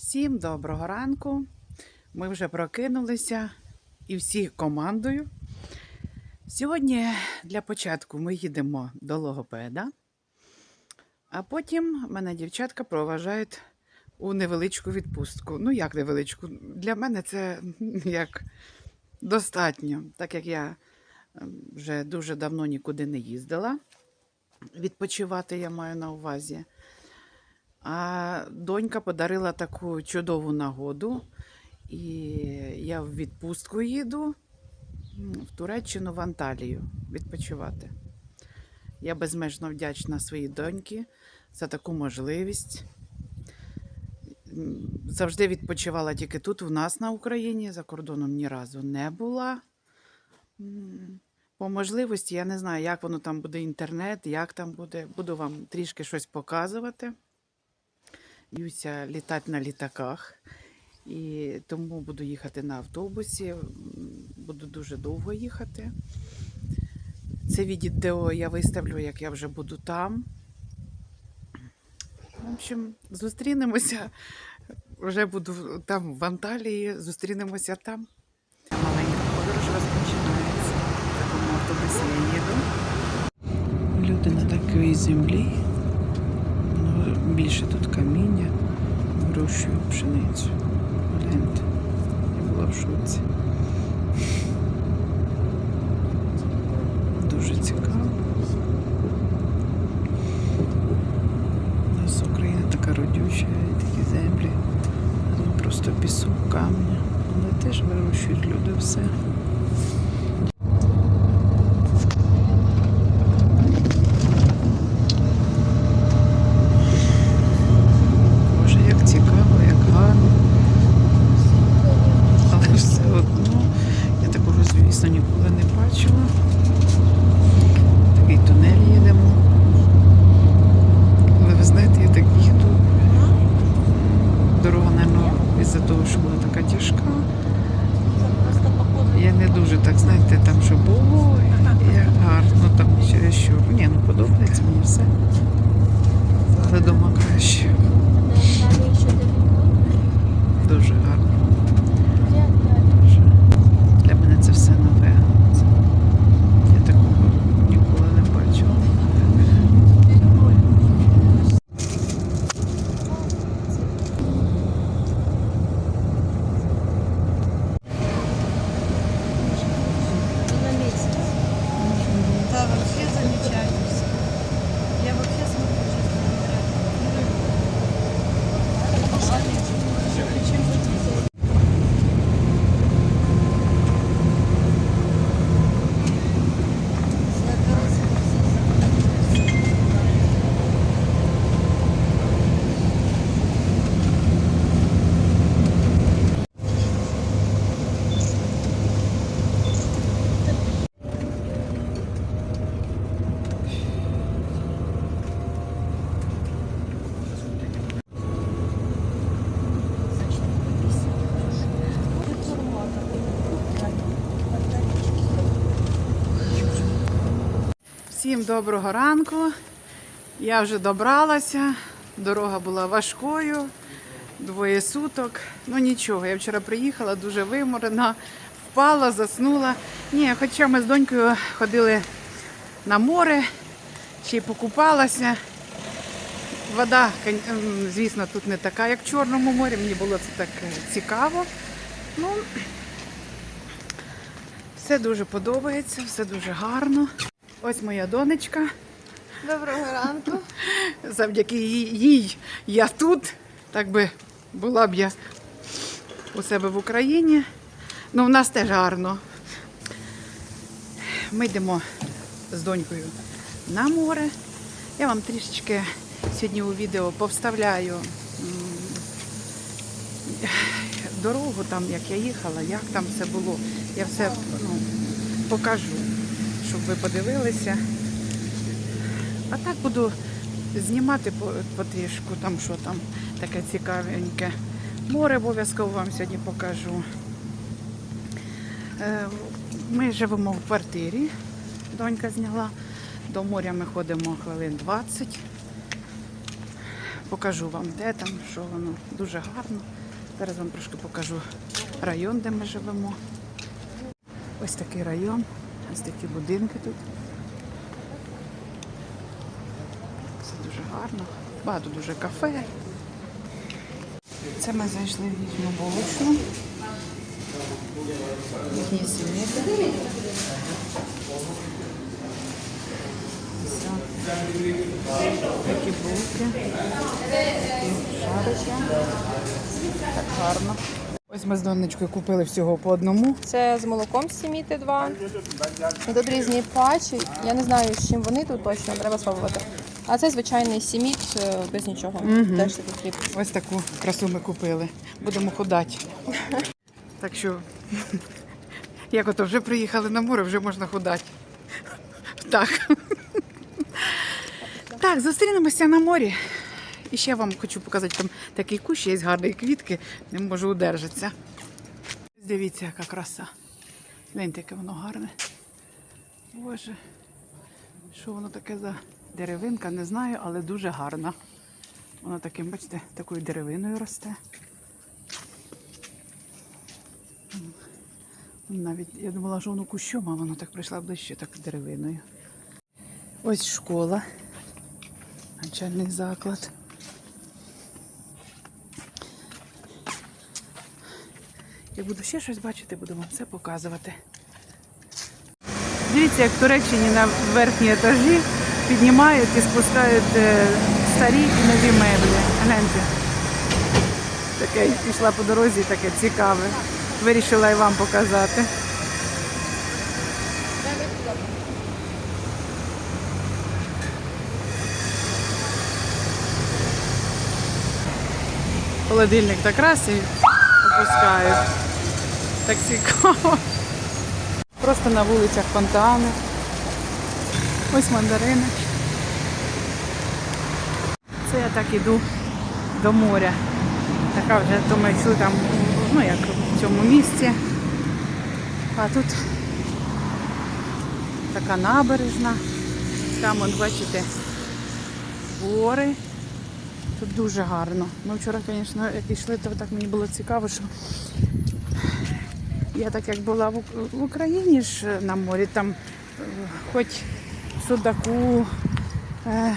Всім доброго ранку. Ми вже прокинулися і всі командою. Сьогодні для початку ми їдемо до логопеда, а потім мене дівчатка проважають у невеличку відпустку. Ну, як невеличку? Для мене це як достатньо, так як я ем, вже дуже давно нікуди не їздила. Відпочивати я маю на увазі. А донька подарила таку чудову нагоду, і я в відпустку їду в Туреччину, в Анталію відпочивати. Я безмежно вдячна своїй доньці за таку можливість. Завжди відпочивала тільки тут, у нас на Україні, за кордоном ні разу не була. По можливості, я не знаю, як воно там буде інтернет, як там буде. Буду вам трішки щось показувати. Юся літати на літаках. І тому буду їхати на автобусі. Буду дуже довго їхати. Це відео я виставлю, як я вже буду там. В общем, зустрінемося. Вже буду там в Анталії, зустрінемося там. Маленька подорож розпочинається. В такому автобусі я їду. Люди на такій землі. Більше тут каміння, вирощую пшеницю. Гляньте, я була в шоці. Дуже цікаво. У нас Україна така родюча, і такі землі. Тут просто пісок, каміння. Але теж вирощують люди все. Боже, як цікаво, як гарно. Але все одно я такого, ніколи не бачила. Такий тунель їдемо. Але ви знаєте, я так їду. Дорога, мабуть, із-за того, що була така тяжка. Я не дуже так, знаєте, там що було, як гарно там через що. Ні, ну подобається мені все. Але дома краще. Дуже гарно. Дуже. Для мене це все нове. Це- Я такого ніколи не бачила. На месяц. Да, вообще замечательно. Я вообще смотрю, честно говоря. Причем вот Всім доброго ранку. Я вже добралася. Дорога була важкою, двоє суток. Ну нічого, я вчора приїхала дуже виморена, впала, заснула. Ні, хоча ми з донькою ходили на море, ще й покупалася. Вода, ем, звісно, тут не така, як в Чорному морі. Мені було це так е, цікаво. Ну, все дуже подобається, все дуже гарно. Ось моя донечка. Доброго ранку. Завдяки їй, я тут. Так би була б я у себе в Україні. Ну, в нас теж гарно. Ми йдемо з донькою на море. Я вам трішечки сьогодні у відео повставляю дорогу, там, як я їхала, як там все було. Я все ну, покажу, ви подивилися. А так буду знімати по- потрішку, там що там таке цікавеньке. Море обов'язково вам сьогодні покажу. Е, Ми живемо в квартирі, донька зняла. До моря ми ходимо хвилин 20. покажу вам, де там, що воно. Дуже гарно. Зараз вам трошки покажу район, де ми живемо. Ось такий район, ось такі будинки тут. Все дуже гарно. Багато дуже кафе. Це ми зайшли в їхню булочну. Їхні сім'ї. Такі булки. Шарики. Так гарно. Ось ми з донечкою купили всього по одному. Це з молоком сіміти два. Тут різні патчі. Я не знаю, з чим вони тут точно, треба спробувати. А це звичайний сіміт е, без нічого. Теж такий хліб. Ось таку красу ми купили. Будемо худати. Так що, як ото вже приїхали на море, вже можна худати. Так. Так, зустрінемося на морі. І ще вам хочу показати, там такий кущ є гарні квітки, не можу удержатися. Дивіться, яка краса. Гляньте, яке воно гарне. Боже, що воно таке за деревинка, не знаю, але дуже гарна. Воно таким, бачите, такою деревиною росте. Навіть я думала, що воно кущом, а воно так прийшла ближче, так деревиною. Ось школа, навчальний заклад. Як буду ще щось бачити, буду вам все показувати. Дивіться, як в Туреччині на верхній етажі піднімають і спускають е, старі і нові меблі. Гляньте. Таке пішла по дорозі, таке цікаве. Вирішила і вам показати. Холодильник так раз і опускають. Так цікаво. Просто на вулицях фонтани. Ось мандарини. Це я так іду до моря. Така вже, ми йшли там, ну як в цьому місці. А тут така набережна. Там, от бачите, гори. Тут дуже гарно. Ми вчора, звісно, як йшли, то так мені було цікаво, що я так як була в Україні ж на морі, там е, хоч Судаку е,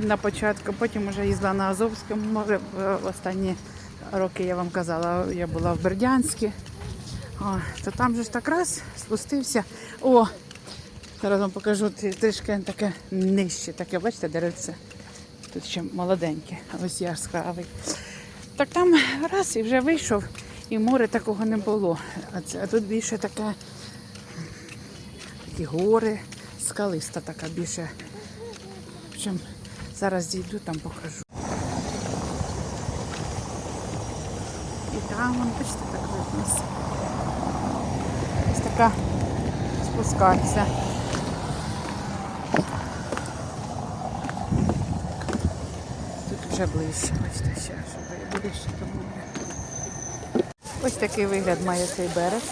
на початку, потім вже їздила на Азовське море. Останні роки я вам казала, я була в Бердянську. О, то там же ж так раз спустився. О, зараз вам покажу трішки таке нижче, таке, бачите, деревце. Тут ще молоденьке, ось яскравий. Так там раз і вже вийшов, і море такого не було. А, це, а тут більше таке такі гори, скалиста така більше. В общем, зараз зійду, там покажу. І там, бачите, так видно. Ось така спускатися. Тут вже ближче, бачите, ще вже ближче до моря. Ось такий вигляд має цей берег.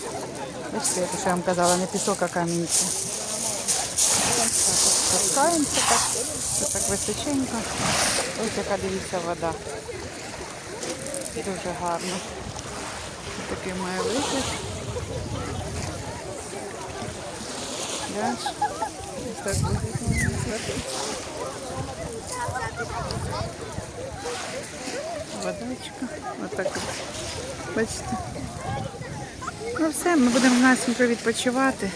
Бачите, як я вам казала, не пісок, а камінці. Спускаємося так, це так височенько. Ось яка дивіться вода. Дуже гарно. Ось такий має вигляд. Дальше. Ось так зверху. Водичка. Отак от. Бачите. Ну все, ми будемо насенько відпочивати.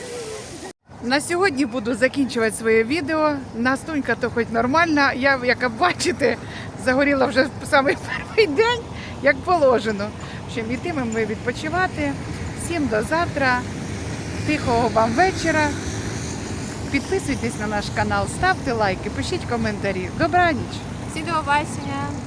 На сьогодні буду закінчувати своє відео. Настунька то хоч нормальна. Я, як бачите, загоріла вже самий перший день, як положено. В общем, ми відпочивати. Всім до завтра. Тихого вам вечора. Підписуйтесь на наш канал, ставте лайки, пишіть коментарі. Добраніч! Всі до побачення.